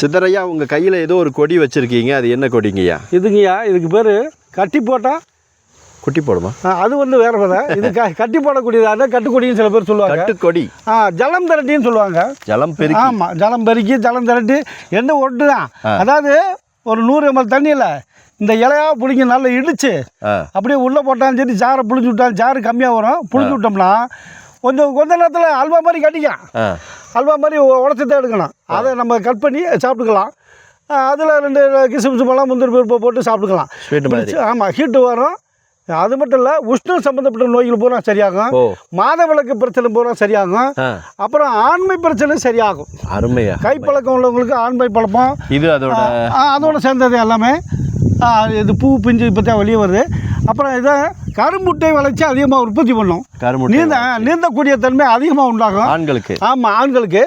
சித்தரையா உங்க கையில ஏதோ ஒரு கொடி வச்சிருக்கீங்க. அது என்ன கொடிங்கய்யா? இதுங்கய்யா இதுக்கு பேர் கட்டி போட்டால் குட்டி போடுமா? அது வந்து வேற விதை இது கட்டி போடக்கூடியது? அதான் கட்டுக்கொடின்னு சில பேர் சொல்லுவாங்க. கட்டுக்கொடி. ஆ, ஜலம் திரட்டின்னு சொல்லுவாங்க. ஜலம் பெருக்கி. ஆமாம் ஜலம் பெருக்கி ஜலம் திரட்டி என்ன ஒட்டு தான் அதாவது ஒரு நூறு எம்எல் தண்ணியில் இந்த இலையா பிடிங்கி நல்லா இடிச்சு அப்படியே உள்ளே போட்டாலும் சரி ஜாரை புளிஞ்சு விட்டாலும் ஜாரு கம்மியாக வரும். புளிஞ்சு விட்டோம்னா கொஞ்சம் கொஞ்ச நேரத்தில் அல்வா மாதிரி கட்டிக்கலாம். அல்வா மாதிரி உடச்சி தான் எடுக்கணும் அதை நம்ம கட் பண்ணி சாப்பிட்டுக்கலாம். அதில் ரெண்டு கிசுமிசு பழம் முந்திரி பருப்பு போட்டு சாப்பிட்டுக்கலாம். ஆமாம் ஹீட்டு வரும். அது மட்டும் இல்லை உஷ்ணம் சம்மந்தப்பட்ட நோய்கள் பூரா சரியாகும். ஓ. மாதவிளக்கு பிரச்சனை பூரா சரியாகும். அப்புறம் ஆண்மை பிரச்சனை சரியாகும். அருமையா. கைப்பழக்கம் உள்ளவங்களுக்கு ஆண்மை பழக்கம் இது அதோட அதோட சேர்ந்தது எல்லாமே. இது பூ பிஞ்சு இப்போ தான் வெளியே வருது. அப்புறம் இதை கரும்புட்டை வளைச்சி அதிகமாக உற்பத்தி பண்ணும். கருமுட்டை நீந்த நீந்தக்கூடிய தன்மை அதிகமாக உண்டாகும். ஆண்களுக்கு. ஆமாம் ஆண்களுக்கு.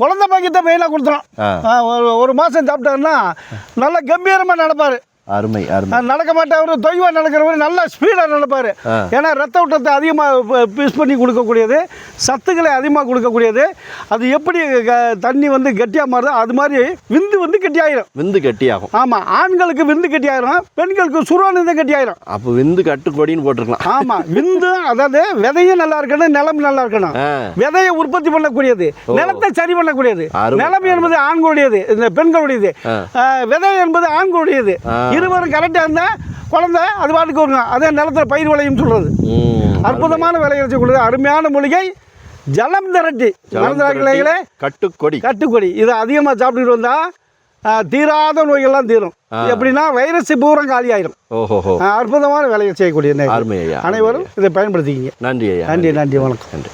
குழந்தை பாக்கியத்தை மெயினாக கொடுத்துரும். ஒரு மாதம் சாப்பிட்டாருன்னா நல்லா கம்பீரமாக நடப்பார். அருமை அருமை. நடக்க மாட்டவர் தொய்வா நடக்கிறவர் நல்லா ஸ்பீடாக நடப்பார். ஏன்னா ரத்த ஓட்டத்தை அதிகமாக பீஸ் பண்ணி கொடுக்கக்கூடியது சத்துக்களை அதிகமாக கொடுக்கக்கூடியது. அது எப்படி தண்ணி வந்து கெட்டியாக மாறுதோ அது மாதிரி விந்து வந்து கெட்டியாயிரும். விந்து கட்டியாகும். ஆமாம் ஆண்களுக்கு விந்து கெட்டியாயிரும் பெண்களுக்கு சுரோனிந்து கெட்டியாயிரும். அப்போ விந்து கட்டுக்கொடின்னு போட்டிருக்கலாம். ஆமாம் விந்து அதாவது விதையும் நல்லா இருக்கணும் நிலம் நல்லா இருக்கணும். விதையை உற்பத்தி பண்ணக்கூடியது நிலத்தை சரி பண்ணக்கூடியது. நிலம் என்பது ஆண்களுடையது இந்த பெண்களுடையது. விதை என்பது ஆண்களுடையது. இருவரும் கரெக்டாக இருந்தால் குழந்தை அது பாட்டுக்கு வருங்க. அதே நிலத்தில் பயிர் விளையும் சொல்றது. ம். அற்புதமான விளைவிச்சு கொடுது அருமையான மூலிகை ஜலம் திரட்டி. ஜலம் கட்டுக்கொடி. கட்டுக்கொடி. இதை அதிகமாக சாப்பிட்டுட்டு வந்தால் தீராத நோய்கள்லாம் தீரும். எப்படின்னா வைரஸ் பூரம் காலி ஆயிரும் அற்புதமான வேலையை செய்யக்கூடிய அனைவரும் இதை பயன்படுத்திக்கிங்க. நன்றி ஐயா நன்றி. நன்றி வணக்கம். நன்றி.